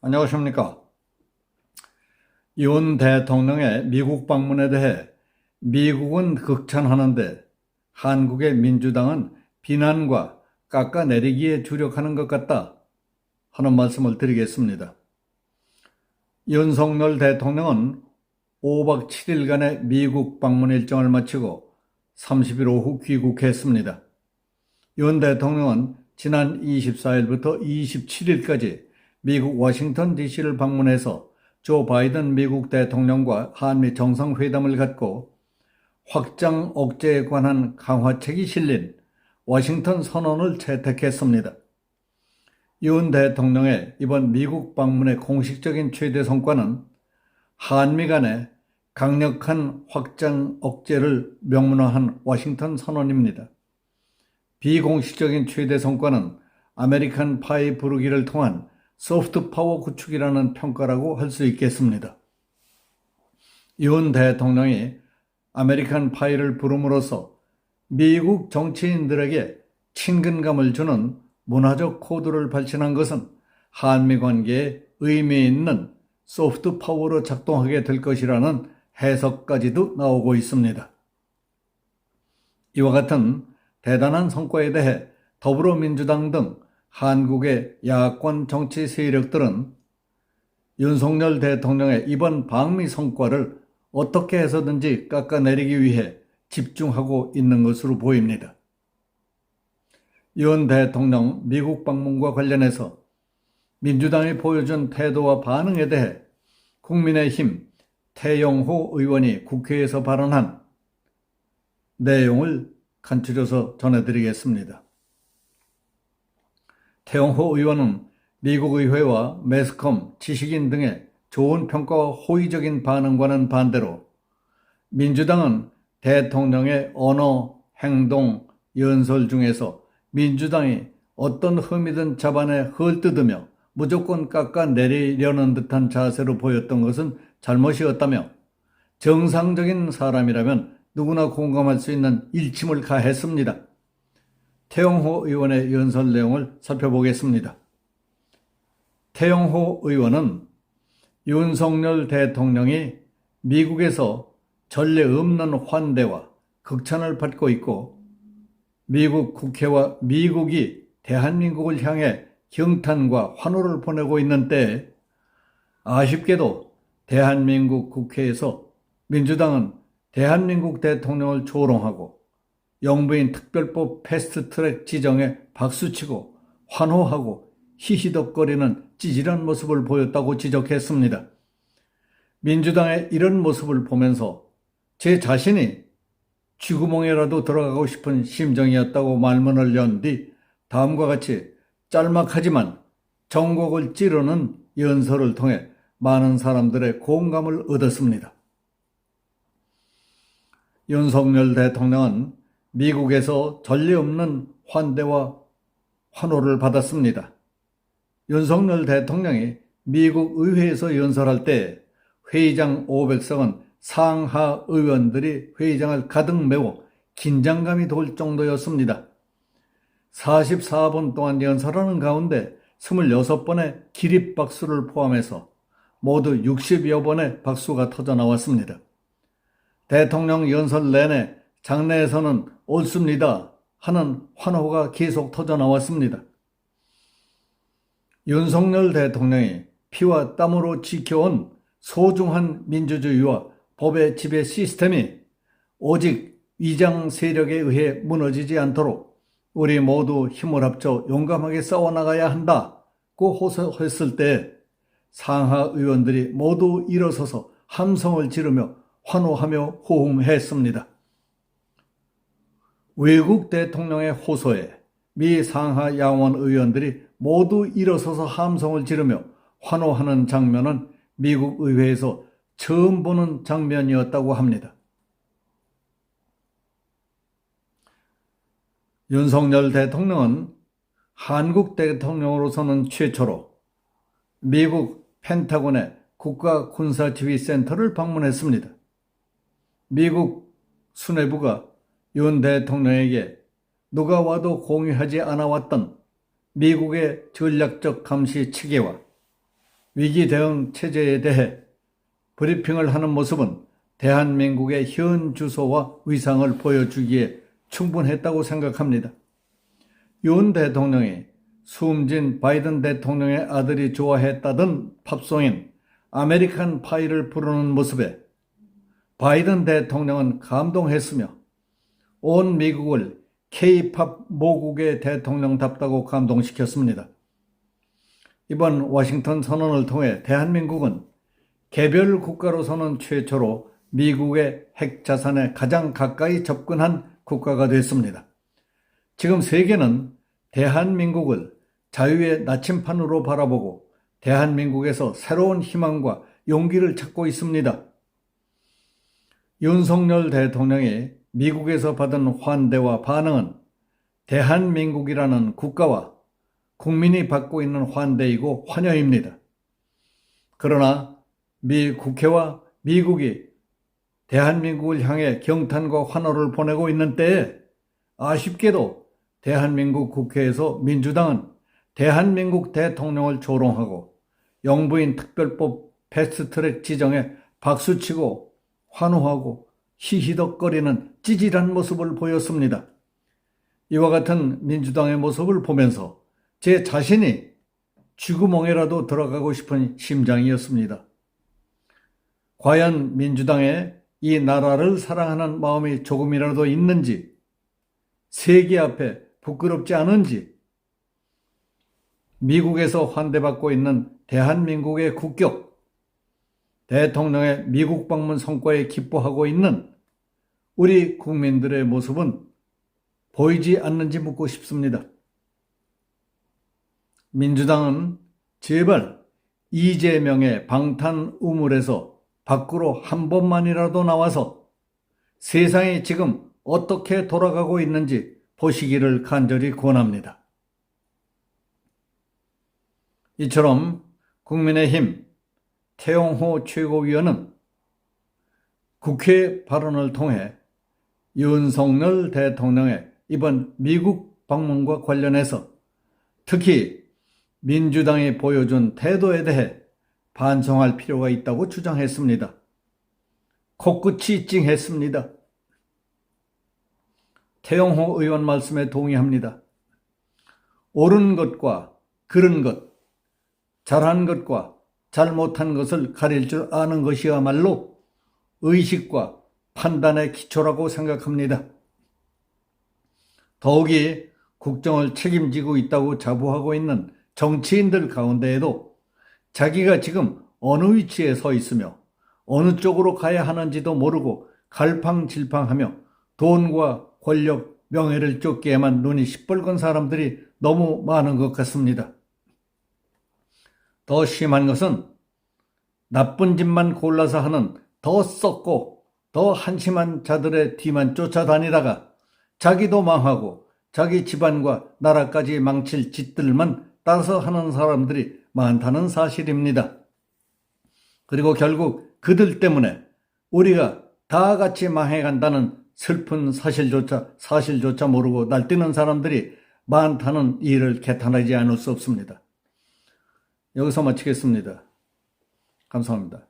안녕하십니까. 윤 대통령의 미국 방문에 대해 미국은 극찬하는데 한국의 민주당은 비난과 깎아내리기에 주력하는 것 같다 하는 말씀을 드리겠습니다. 윤석열 대통령은 5박 7일간의 미국 방문 일정을 마치고 30일 오후 귀국했습니다. 윤 대통령은 지난 24일부터 27일까지 미국 워싱턴 DC를 방문해서 조 바이든 미국 대통령과 한미 정상회담을 갖고 확장 억제에 관한 강화책이 실린 워싱턴 선언을 채택했습니다. 윤 대통령의 이번 미국 방문의 공식적인 최대 성과는 한미 간의 강력한 확장 억제를 명문화한 워싱턴 선언입니다. 비공식적인 최대 성과는 아메리칸 파이 부르기를 통한 소프트 파워 구축이라는 평가라고 할 수 있겠습니다. 윤 대통령이 아메리칸 파이를 부름으로써 미국 정치인들에게 친근감을 주는 문화적 코드를 발신한 것은 한미 관계에 의미 있는 소프트 파워로 작동하게 될 것이라는 해석까지도 나오고 있습니다. 이와 같은 대단한 성과에 대해 더불어민주당 등 한국의 야권 정치 세력들은 윤석열 대통령의 이번 방미 성과를 어떻게 해서든지 깎아내리기 위해 집중하고 있는 것으로 보입니다. 윤 대통령 미국 방문과 관련해서 민주당이 보여준 태도와 반응에 대해 국민의힘 태영호 의원이 국회에서 발언한 내용을 간추려서 전해드리겠습니다. 태영호 의원은 미국 의회와 매스컴, 지식인 등의 좋은 평가와 호의적인 반응과는 반대로 민주당은 대통령의 언어, 행동, 연설 중에서 민주당이 어떤 흠이든 잡아내 헐뜯으며 무조건 깎아내리려는 듯한 자세로 보였던 것은 잘못이었다며 정상적인 사람이라면 누구나 공감할 수 있는 일침을 가했습니다. 태영호 의원의 연설 내용을 살펴보겠습니다. 태영호 의원은 윤석열 대통령이 미국에서 전례 없는 환대와 극찬을 받고 있고 미국 국회와 미국이 대한민국을 향해 경탄과 환호를 보내고 있는 때에 아쉽게도 대한민국 국회에서 민주당은 대한민국 대통령을 조롱하고 영부인 특별법 패스트트랙 지정에 박수치고 환호하고 히히덕거리는 찌질한 모습을 보였다고 지적했습니다. 민주당의 이런 모습을 보면서 제 자신이 쥐구멍에라도 들어가고 싶은 심정이었다고 말문을 연 뒤 다음과 같이 짤막하지만 정곡을 찌르는 연설을 통해 많은 사람들의 공감을 얻었습니다. 윤석열 대통령은 미국에서 전례 없는 환대와 환호를 받았습니다. 윤석열 대통령이 미국 의회에서 연설할 때 회의장 500석은 상하 의원들이 회의장을 가득 메워 긴장감이 돌 정도였습니다. 44분 동안 연설하는 가운데 26번의 기립박수를 포함해서 모두 60여 번의 박수가 터져 나왔습니다. 대통령 연설 내내 장내에서는 옳습니다 하는 환호가 계속 터져 나왔습니다. 윤석열 대통령이 피와 땀으로 지켜온 소중한 민주주의와 법의 지배 시스템이 오직 위장 세력에 의해 무너지지 않도록 우리 모두 힘을 합쳐 용감하게 싸워나가야 한다고 호소했을 때 상하 의원들이 모두 일어서서 함성을 지르며 환호하며 호응했습니다. 외국 대통령의 호소에 미 상하 양원 의원들이 모두 일어서서 함성을 지르며 환호하는 장면은 미국 의회에서 처음 보는 장면이었다고 합니다. 윤석열 대통령은 한국 대통령으로서는 최초로 미국 펜타곤의 국가군사지휘센터를 방문했습니다. 미국 수뇌부가 윤 대통령에게 누가 와도 공유하지 않아왔던 미국의 전략적 감시 체계와 위기 대응 체제에 대해 브리핑을 하는 모습은 대한민국의 현 주소와 위상을 보여주기에 충분했다고 생각합니다. 윤 대통령이 숨진 바이든 대통령의 아들이 좋아했다던 팝송인 아메리칸 파이를 부르는 모습에 바이든 대통령은 감동했으며 온 미국을 K-팝 모국의 대통령답다고 감동시켰습니다. 이번 워싱턴 선언을 통해 대한민국은 개별 국가로서는 최초로 미국의 핵 자산에 가장 가까이 접근한 국가가 됐습니다. 지금 세계는 대한민국을 자유의 나침판으로 바라보고 대한민국에서 새로운 희망과 용기를 찾고 있습니다. 윤석열 대통령이 미국에서 받은 환대와 반응은 대한민국이라는 국가와 국민이 받고 있는 환대이고 환영입니다. 그러나 미 국회와 미국이 대한민국을 향해 경탄과 환호를 보내고 있는 때에 아쉽게도 대한민국 국회에서 민주당은 대한민국 대통령을 조롱하고 영부인 특별법 패스트트랙 지정에 박수치고 환호하고 히히덕거리는 찌질한 모습을 보였습니다. 이와 같은 민주당의 모습을 보면서 제 자신이 쥐구멍에라도 들어가고 싶은 심장이었습니다. 과연 민주당의 이 나라를 사랑하는 마음이 조금이라도 있는지, 세계 앞에 부끄럽지 않은지, 미국에서 환대받고 있는 대한민국의 국격, 대통령의 미국 방문 성과에 기뻐하고 있는 우리 국민들의 모습은 보이지 않는지 묻고 싶습니다. 민주당은 제발 이재명의 방탄 우물에서 밖으로 한 번만이라도 나와서 세상이 지금 어떻게 돌아가고 있는지 보시기를 간절히 권합니다. 이처럼 국민의힘 태용호 최고위원은 국회 발언을 통해 윤석열 대통령의 이번 미국 방문과 관련해서 특히 민주당이 보여준 태도에 대해 반성할 필요가 있다고 주장했습니다. 코끝이 찡했습니다. 태영호 의원 말씀에 동의합니다. 옳은 것과 그른 것, 잘한 것과 잘못한 것을 가릴 줄 아는 것이야말로 의식과 판단의 기초라고 생각합니다. 더욱이 국정을 책임지고 있다고 자부하고 있는 정치인들 가운데에도 자기가 지금 어느 위치에 서 있으며 어느 쪽으로 가야 하는지도 모르고 갈팡질팡하며 돈과 권력, 명예를 쫓기에만 눈이 시뻘건 사람들이 너무 많은 것 같습니다. 더 심한 것은 나쁜 짓만 골라서 하는 더 썩고 더 한심한 자들의 뒤만 쫓아다니다가 자기도 망하고 자기 집안과 나라까지 망칠 짓들만 따라서 하는 사람들이 많다는 사실입니다. 그리고 결국 그들 때문에 우리가 다 같이 망해간다는 슬픈 사실조차 사실조차 모르고 날뛰는 사람들이 많다는 일을 개탄하지 않을 수 없습니다. 여기서 마치겠습니다. 감사합니다.